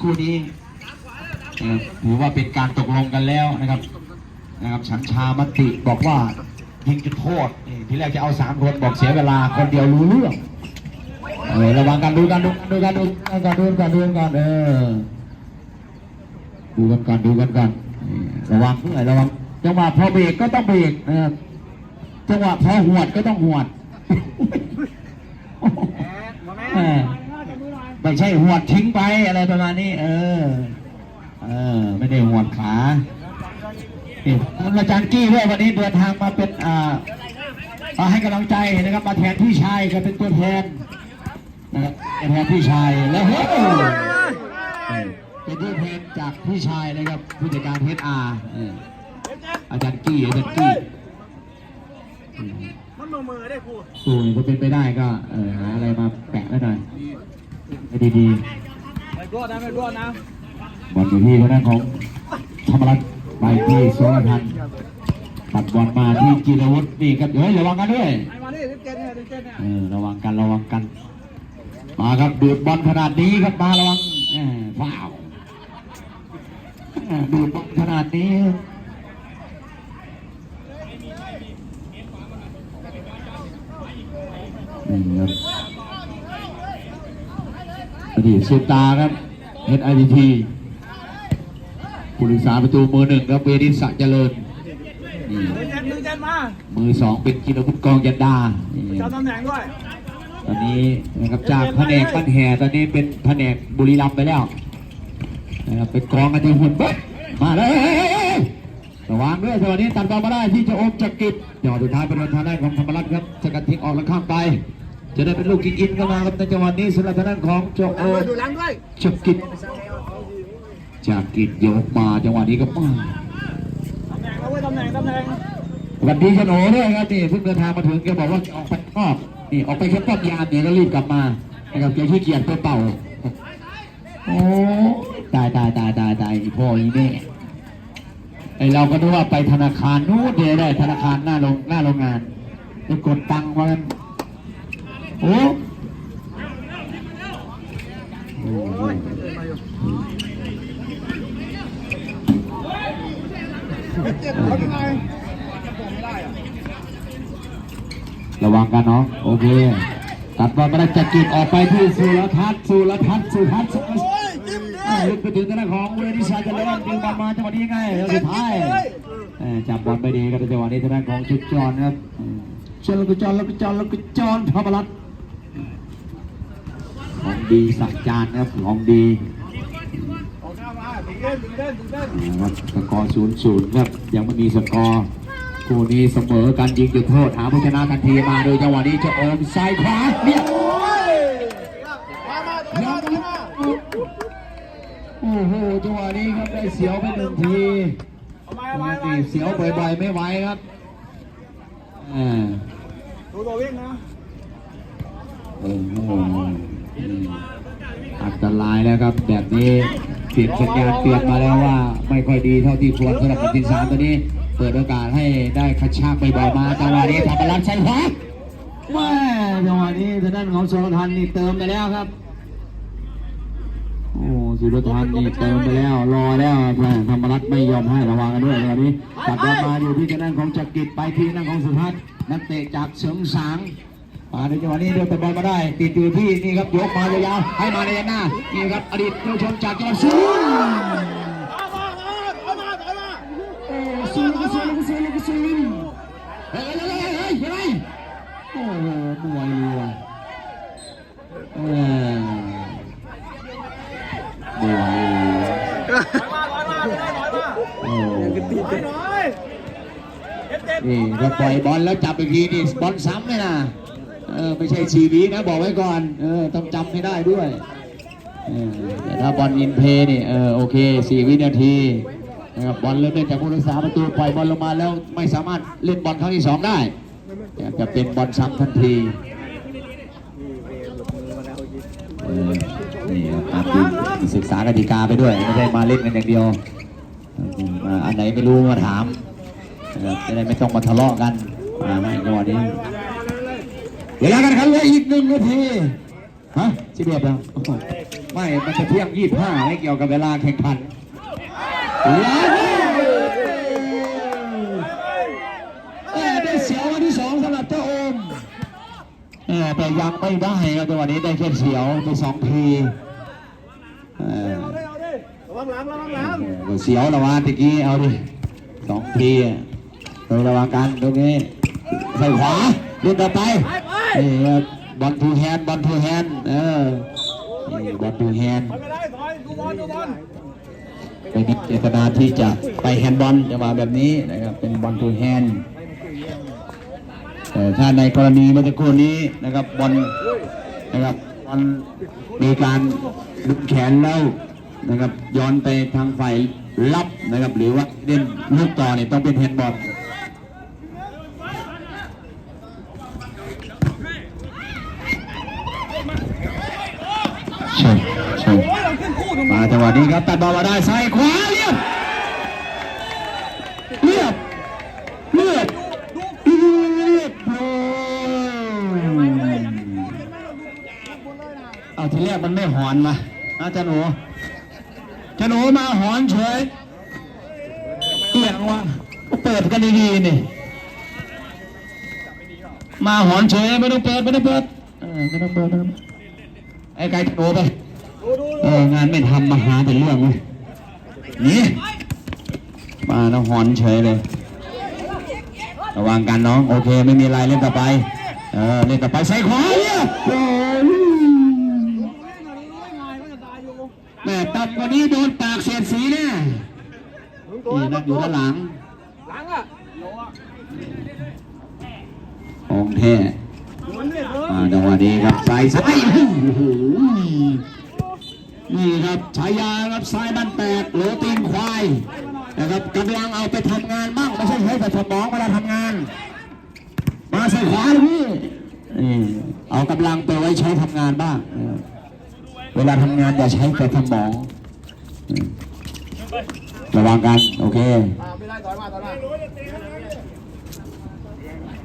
คู่นี้นะครับถือว่าเป็นการตกลงกันแล้วนะครับนะครับฉันชามติบอกว่ายิงจุดโทษที่แรกจะเอาสามคนบอกเสียเวลาคนเดียวรู้เรื่องเออระวังกันดูกันดูกันดูกันดูกันดูกันดูกันเออดูกันก่อนดูกันก่อนระวังเพื่อระวังจังหวะพอเบรกก็ต้องเบรกนะครับจังหวะพอหวดก็ต้องหวดเออ ไม่ใช่หวดทิ้งไปอะไรประมาณนี้ เออ เออ ไม่ได้หวดขานี่อาจารย์กี้ด้วยวันนี้เดินทางมาเป็นอ่ามาให้กำลังใจนะครับมาแทนพี่ชายก็เป็นตัวแทนนะครับเป็นแทนพี่ชายแล้วเฮ้ยเป็นตัวแทนจากพี่ชายนะครับผู้จัดการเฮดอาร์อาจารย์กี้อาจารย์กี้อืมมันมือมือได้ครูสูงก็เป็นไปได้ก็เออหาอะไรมาแปะไว้หน่อย ให้ดีๆไม่รอดนะไม่รอดนะบอลอยู่ที่ทางด้านของธรรมรัตน์ไปที่สวรพันธ์ตัดบอลมาที่จิรวุฒินี่ครับเดี๋ยวระวังกันด้วย ไอ้มาดิสิบเจ็ดเนี่ยสิบเจ็ดเนี่ยเออระวังกันระวังกัน มาครับดูดบอลขนาดนี้ครับมาระวังเออว้าวเออดูดบอลขนาดนี้นี่ครับ อดีตสุดตาครับเอสไอทีผู้รักษาประตูมือหนึ่งครับเวริศักดิ์เจริญเจ็ดหนึ่งเจ็ดมามือสองเป็นกินวุฒิกองยันดาจับตำแหน่งด้วยตอนนี้นะครับจากแผนกบ้านแห่ตอนนี้เป็นแผนกบุรีรัมย์ไปแล้วนะครับเป็นกองกันที่หุ่นเบิ้ลมาเลยระวังด้วยจังหวะนี้ตัดบอลมาได้ที่จะโอมจักริดหยอดสุดท้ายเป็นทางด้านของธรรมรัตน์ครับสกัดทิ้งออกแล้วข้างไป จะได้เป็นลูกกินอินเข้ามาครับในจังหวะนี้สำหรับทางด้านของโจโอดูหลังด้วยจักริดจากกิดยกมาจังหวะนี้ก็ป้าตำแหน่งแล้วเว้ยตำแหน่งตำแหน่งสวัสดีชโหนด้วยครับนี่เพิ่งเดินทางมาถึงแกบอกว่าจะออกไปนอกนี่ออกไปแค่ป้อมยามเนี่ยก็รีบกลับมานะครับแกขี้เกียจไปเป่าโอ้ตายตายตายตายตายอีพ่ออีแม่ไอเราก็นึกว่าไปธนาคารนู้นเดี๋ยวได้ธนาคารหน้าโรงหน้าโรงงานไปกดตังค์มากัน โอ้ระวังกันเนาะโอเคตัดบอลมาได้จักรีดออกไปที่สุรทัศน์สุรทัศน์สุรทัศน์สุลึกไปถึงทางของเวนิชาเจริญดึงบอลมาจังหวะนี้ยังไงแล้วสุดท้ายจับบอลไปดีครับจังหวะนี้ทางด้านของชุดจรนครับเชลกุจรแล้วก็จรแล้วก็จรธรรมรัตน์ ดีสักจานนะครับของดีนะครับสกอร์ศูนย์ศูนย์ครับยังไม่มีสกอร์คู่นี้เสมอกันยิงจุดโทษหาผู้ชนะทันทีมาโดยจังหวะนี้จะโอมซ้ายขวาเนี่ยโอ้โหจังหวะนี้ครับได้เสียวไปหนึ่งทีปเอาไปเอาไปนี่เสียวบ่อยๆไม่ไหวครับอ่าดูตัววิ่งนะโอ้โห อันตรายแล้วครับ แบบนี้เปลี่ยนสัญญาณเตือนมาแล้วว่าไม่ค่อยดีเท่าที่ควรสำหรับทีมสามตัวนี้ เปิดโอกาสให้ได้กระชากบ่อยๆมาจังหวะนี้ทำบอลลันใช้ขวาแม่จังหวะนี้ทางด้านของสุรทันนี่เติมไปแล้วครับโอ้สุรทันนี่เติมไปแล้วรอแล้วแม่ธรรมรัตน์ไม่ยอมให้ระวังกันด้วยตอนนี้ตัดบอลมาอยู่ที่ทางด้านของจักริดไปที่ทางของสุทัศน์นักเตะจากเสริงสาง มาในจังหวะนี้เดินต่บอลมาได้ ติดอยู่ที่นี่ครับยกมายาวๆให้มาในด้านหน้านี่ครับอดีตเยาวชนจากจังหวัดสุรินทร์เอามาเอามาถอยมาโอ้สุรินทร์สุรินทร์สุรินทร์สุรินทร์เฮ้ยเฮ้ยเฮ้ยเฮ้ยเฮ้ยโอ้โหมวยรัวเออมวยรัวถอยมาถอยมาถอยมาถอยมาโอ้ถอยหน่อยเจ็บเจ็บนี่ถ้าปล่อยบอลแล้วจับอีกทีนี่บอลซ้ำเลยนะ เออไม่ใช่ชีวิตนะบอกไว้ก่อน เออต้องจำให้ได้ด้วยเออแต่ถ้าบอลอินเพย์นี่เออโอเคสี่วินาทีนะครับบอลเริ่มเล่นจากผู้รักษาประตูปล่อยบอลลงมาแล้วไม่สามารถเล่นบอลครั้งที่สองได้จะเป็นบอลซ้ำทันทีนี่ครับตามศึกษากติกาไปด้วยไม่ได้มาเล่นกันอย่างเดียวอันไหนไม่รู้มาถามนะครับจะได้ไม่ต้องมาทะเลาะกันมาให้จังหวะนี้ เวลากันครับเหลืออีกหนึ่งนาทีฮะสิบเอ็ดแล้วโอ้โหไม่ มันจะเที่ยงยี่ห้าไม่เกี่ยวกับเวลาแข่งขันแล้วเอ้ยได้เสียววันที่สองสำหรับเจ้าโอมเออแต่ยังไม่ได้ครับจังหวะนี้ได้แค่เสียวไปสองทีเออเอาดิเอาดิระวังหลังระวังหลังเออเสียวระวังตะกี้เอาดิสองทีโดยระวังกันตรงนี้ใส่ขวาเดินต่อไปไปไป นี่ครับบอลทูแฮนบอลทูแฮนเออนี่บอลทูแฮนไปไม่ได้ถอยดูบอลดูบอลไม่มีเจตนาที่จะไปแฮนด์บอลจะมาแบบนี้นะครับเป็นบอลทูแฮนแต่ถ้าในกรณีเมื่อสักครู่นี้นะครับบอลนะครับบอลมีการลุกแขนแล้วนะครับย้อนไปทางฝ่ายรับนะครับหรือว่าเล่นลูกต่อเนี่ยต้องเป็นแฮนด์บอล ใช่ใช่ โอ้ยเราขึ้น คู่ทำไมมาจังหวะนี้ครับตัดบอลมาได้ซ้ายขวาเรียบเรียบเรียบเรียบอ้ยเอาทีแรกมันไม่หอนมาอาจารย์หนูจารย์หนูมาหอนเฉยเอียงวะก็เปิดกันดีๆนี่มาหอนเฉยไม่ต้องเปิดไม่ต้องเปิดไม่ต้องเปิดไม่ต้องเปิดไอ้ไก่โตไป เอองานไม่ทำมาหาแต่เรื่องเลยนี่มาน้องหอนเฉยเลย ระวังกันน้อง โอเคไม่มีอะไรเล่นต่อไป เออเล่นต่อไปใส่ขวาเนี่ยแม่ต่ำกว่านี้โดนปากเสียดสีแน่นี่นั่งอยู่ด้านหลังหลังอะโลอะของแท้หมุนเนี่ยเออมาจังหวะนี้ครับสายซ้ายโอ้โห นี่ครับฉายาครับซ้ายบ้านแตกโหลตีนควายนะครับกำลังเอาไปทำงานบ้างไม่ใช่ใช้แต่สมองเวลาทำงาน มาใส่ขวาเลยพี่นี่เอากำลังไปไว้ใช้ทำงานบ้าง เวลาทำงานอย่าใช้แต่สมองระวังกัน โอเคอ่าไม่ได้ถอยมาถอยมา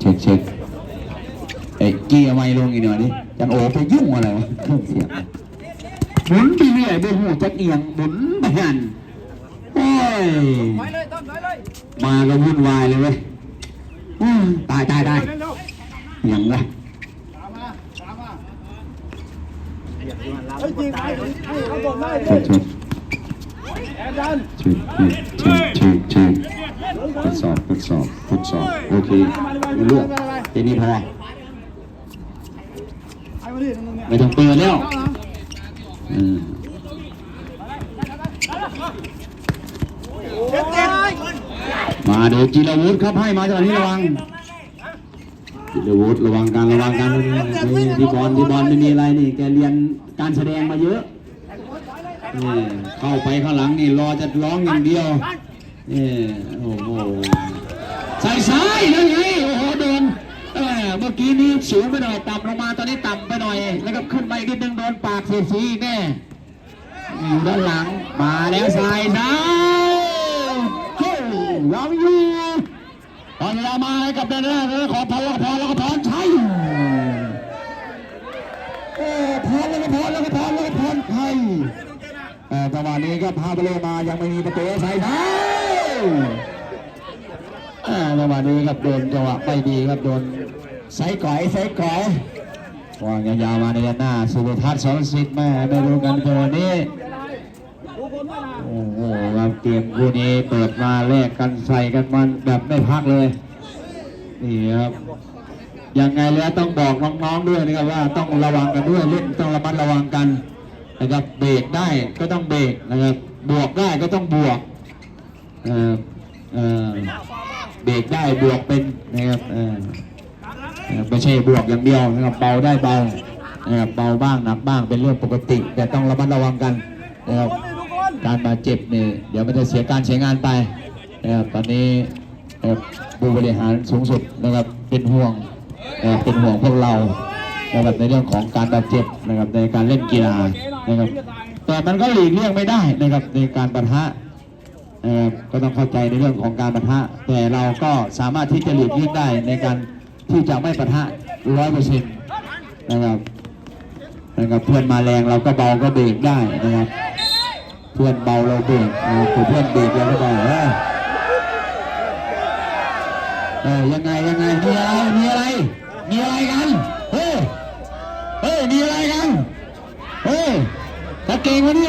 เช็คเช็คเอ้ยกี้เอาไม้ลงอีกหน่อยดิจันโอไปยุ่งอะไรวะเครื่องเสียง หมุนไปเรื่อยไปหูจักเอียงหมุนไปหันโอ้ยถอยเลยต้นถอยเลยมาก็วุ่นวายเลยเว้ยอืมตายตายตายเร็วเร็วเอียงวะตามมาตามมาเฮ้ยจริงให้ให้เขาบอกได้เลเช็ยคเช็คแอนดันเช็คเช็คเช็คเช็คทดสอบทดสอบทดสอบโอเครู้เรื่องแค่นี้พอไอ้มาดิมึงเนี่ยไม่ต้องเปิดแล้วเข้าหลังอื มเจ็บเจ็บมาเดี๋ยวจิรวุฒิครับให้มาจากนี้ระวังจิรวุฒิระวังการระวังการนี่ที่บอลที่บอลไม่มีอะไรนี่แกเรียนการแสดงมาเยอะนี่เข้าไปข้างหลังนี่รอจะร้องอย่างเดียวนี่โอ้โหใส่ซ้ายแล้วไงโอ้โห เมื่อกี้นี้สูงไปหน่อยต่ำลงมาตอนนี้ต่ำไปหน่อย แล้วก็ขึ้นไปอีกนิดนึงโดนปากเสียสีแน่อยู่ด้านหลังมาแล้วใส่ซ้ายเฮ้ยยังอยู่ตอนเวลามาให้กับเดนเนอร์ขอพรแล้วก็พรแล้วก็พรใช่โอ้พรแล้วก็พรแล้วก็พรแล้วก็พรใช่เออจังหวะนี้ก็พาไปเลยมายังไม่มีประตูใส่ซ้ายอ่าจังหวะนี้ครับโดนจังหวะไม่ดีครับโดน ไซก่อยไซก่อยวางยาวๆมาในด้านหน้า สุภทัศน์สอนสิทธิ์แม่ไม่รู้กันตัวนี้ดูคนด้โอ้โหครับเกมคู่นี้เปิดมาแลกกันใส่กันมันแบบไม่พักเลยนี่ครับยังไงแล้วต้องบอกน้องๆด้วยนะครับว่าต้องระวังกันด้วยเล่นต้องระมัดระวังกันนะครับเบรกได้ก็ต้องเบรกนะครับบวกได้ก็ต้องบวกเออเออเบรกได้บวกเป็นนะครับเออ ไม่ใช่บวกอย่างเดียวนะครับเบาได้เบาเบาบ้างหนักบ้างเป็นเรื่องปกติ แต่ต้องระมัดระวังกันนะครับการบาดเจ็บเนี่ยเดี๋ยวมันจะเสียการเสียงานไปนะครับตอนนี้ผู้บริหารสูงสุดนะครับเป็นห่วงเป็นห่วงพวกเรานะครับในเรื่องของการบาดเจ็บนะครับในการเล่นกีฬานะครับแต่มันก็หลีกเลี่ยงไม่ได้นะครับในการปะทะก็ต้องเข้าใจในเรื่องของการปะทะแต่เราก็สามารถที่จะหลีกเลี่ยงได้ในการ ที่จะไม่ปะทะร้อยเปอร์เซ็นต์นะครับนะครับเพื่อนมาแรงเราก็เบาก็เบรกได้นะครับ เพื่อนเบาเราเบรกเออเพื่อนเบรกเราก็เบาเออเออยังไงยังไงมีอะไรมีอะไรมีอะไรกันเฮ้ยเฮ้ยมีอะไรกันเฮ้ยตะเกงวันนี้